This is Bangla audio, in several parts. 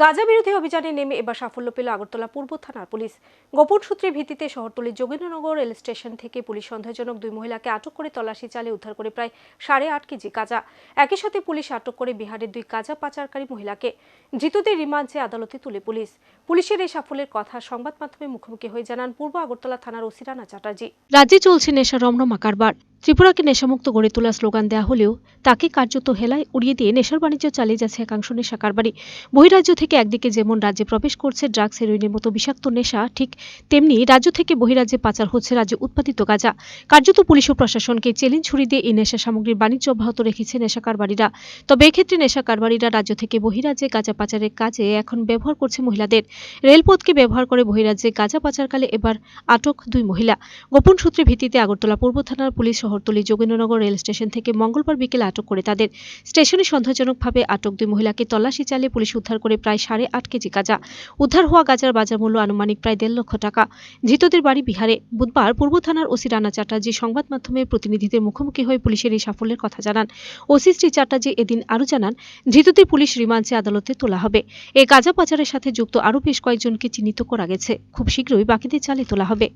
গাজা বিরোধী অভিযানে নেমে এবার সাফল্য পেল আগরতলা পূর্ব থানার পুলিশ। গোপন সূত্রের ভিত্তিতে শহরতলির যোগেন্দ্রনগর রেল স্টেশন থেকে পুলিশ সন্দেহজনক দুই মহিলাকে আটক করে তল্লাশি চালিয়ে উদ্ধার করে প্রায় সাড়ে আট কেজি গাঁজা একই সাথে পুলিশ আটক করে বিহারের দুই গাঁজা পাচারকারী মহিলাকে। ধৃতদের রিমান্ডে আদালতে তুলে পুলিশ। পুলিশের এই সাফল্যের কথা সংবাদ মাধ্যমে মুখোমুখি হয়ে জানান পূর্ব আগরতলা থানার ওসি রানা চ্যাটার্জি। রাজ্যে চলছে নেশা রমরমা কারবার ত্রিপুরাকে নেশামুক্ত গড়ে তোলার স্লোগান দেওয়া হলেও তাকে কার্যত হেলায় উড়িয়ে দিয়ে নেশার বাণিজ্য চালিয়ে যাচ্ছে একাংশ নেশা কারবারি বহিরাজ্য থেকে একদিকে যেমন রাজ্যে প্রবেশ করছে ড্রাগস, হেরোইনের মতো বিষাক্ত নেশা, ঠিক তেমনি রাজ্য থেকে বহিরাজ্যে পাচার হচ্ছে রাজ্যে উৎপাদিত গাঁজা। কার্যত পুলিশ ও প্রশাসনকে চ্যালেঞ্জ ছুড়ি দিয়ে এই নেশা সামগ্রীর বাণিজ্য অব্যাহত রেখেছে নেশা কারবারিরা তবে এক্ষেত্রে নেশা কারবারিরা রাজ্য থেকে বহিরাজ্যে গাঁজা পাচারের কাজে এখন ব্যবহার করছে মহিলাদের। রেলপথকে ব্যবহার করে বহিরাজ্যে গাঁজা পাচারকালে এবার আটক দুই মহিলা। গোপন সূত্রে ভিত্তিতে আগরতলা পূর্ব থানার পুলিশ শহরতলি যোগেন্দ্রনগর রেল স্টেশন থেকে মঙ্গলবার বিকেলে আটক করে তাদের। স্টেশনে সন্দেহজনকভাবে আটক দুই মহিলাকে তল্লাশি চালিয়ে পুলিশ উদ্ধার করে প্রায় সাড়ে আট কেজি গাঁজা। উদ্ধার হওয়া গাঁজার বাজার মূল্য আনুমানিক প্রায় দেড় লক্ষ টাকা। ধৃতদের বাড়ি বিহারে। বুধবার পূর্ব থানার ওসি রানা চ্যাটার্জি সংবাদ মাধ্যমের প্রতিনিধিদের মুখোমুখি হয়ে পুলিশের এই সাফল্যের কথা জানান। ওসি শ্রী চ্যাটার্জি এদিন আরও জানান, ধৃতদের পুলিশ রিমান্ডে আদালতে তোলা হবে। এই গাঁজা পাচারের সাথে যুক্ত আরও বেশ কয়েকজনকে চিহ্নিত করা গেছে। খুব শীঘ্রই বাকিদের চালে তোলা হবে।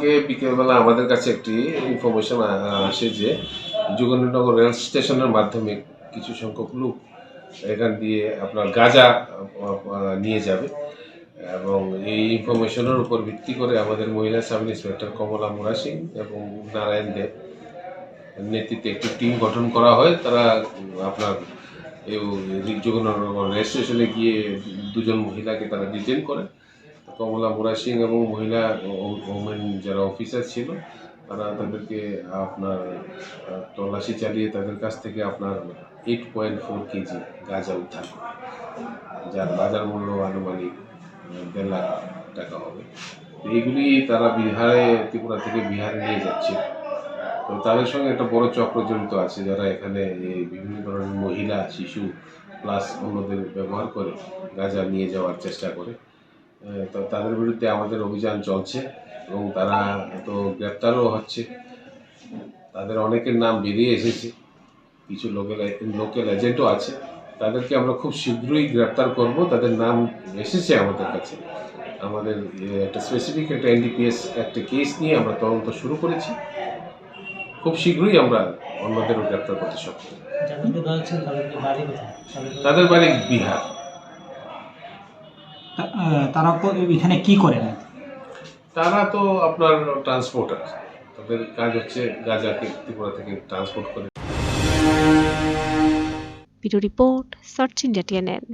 কালকে বিকেলবেলা আমাদের কাছে একটি ইনফরমেশন আসে যে যোগেন্দ্রনগর রেল স্টেশনের মাধ্যমে কিছু সংখ্যক লোক এখান দিয়ে আপনার গাঁজা নিয়ে যাবে। এবং এই ইনফরমেশনের উপর ভিত্তি করে আমাদের মহিলা সাব ইন্সপেক্টর কমলা মুরা সিং এবং নারায়ণ দেব নেতৃত্বে একটি টিম গঠন করা হয়। তারা, আপনার যোগেন্দ্রনগর রেল স্টেশনে গিয়ে দুজন মহিলাকে তারা ডিটেন করে। কমলা মুরা সিং এবং মহিলা ওমেন যারা অফিসার ছিল, তারা তাদেরকে আপনার তল্লাশি চালিয়ে তাদের কাছ থেকে আপনার এইট পয়েন্ট ফোর কেজি গাঁজা উদ্ধার করে, যার বাজার মূল্য আনুমানিক দেড় লাখ টাকা হবে। এইগুলি তারা বিহারে, ত্রিপুরা থেকে বিহারে নিয়ে যাচ্ছে। তো তাদের সঙ্গে একটা বড় চক্র জড়িত আছে, যারা এখানে বিভিন্ন ধরনের মহিলা, শিশু প্লাস অন্যদের ব্যবহার করে গাঁজা নিয়ে যাওয়ার চেষ্টা করে। তাদের বিরুদ্ধে আমাদের অভিযান চলছে এবং তারা তো গ্রেপ্তারও হচ্ছে। তাদের অনেকের নাম বেরিয়ে এসেছে। কিছু লোকেল লোকাল এজেন্টও আছে। তাদেরকে আমরা খুব শীঘ্রই গ্রেপ্তার করব। তাদের নাম এসেছে আমাদের কাছে। আমাদের একটা স্পেসিফিক একটা এনডিপিএস একটা কেস নিয়ে আমরা তদন্ত শুরু করেছি। খুব শীঘ্রই আমরা অন্যদেরও গ্রেপ্তার করতে সক্ষম। তাদের- বাড়ি বিহার। তারা এখানে কি করে করেন তারা তো আপনার ট্রান্সপোর্টার তাদের কাজ হচ্ছে গাজাকে ত্রিপুরা থেকে ট্রান্সপোর্ট করে। Video report search India TNN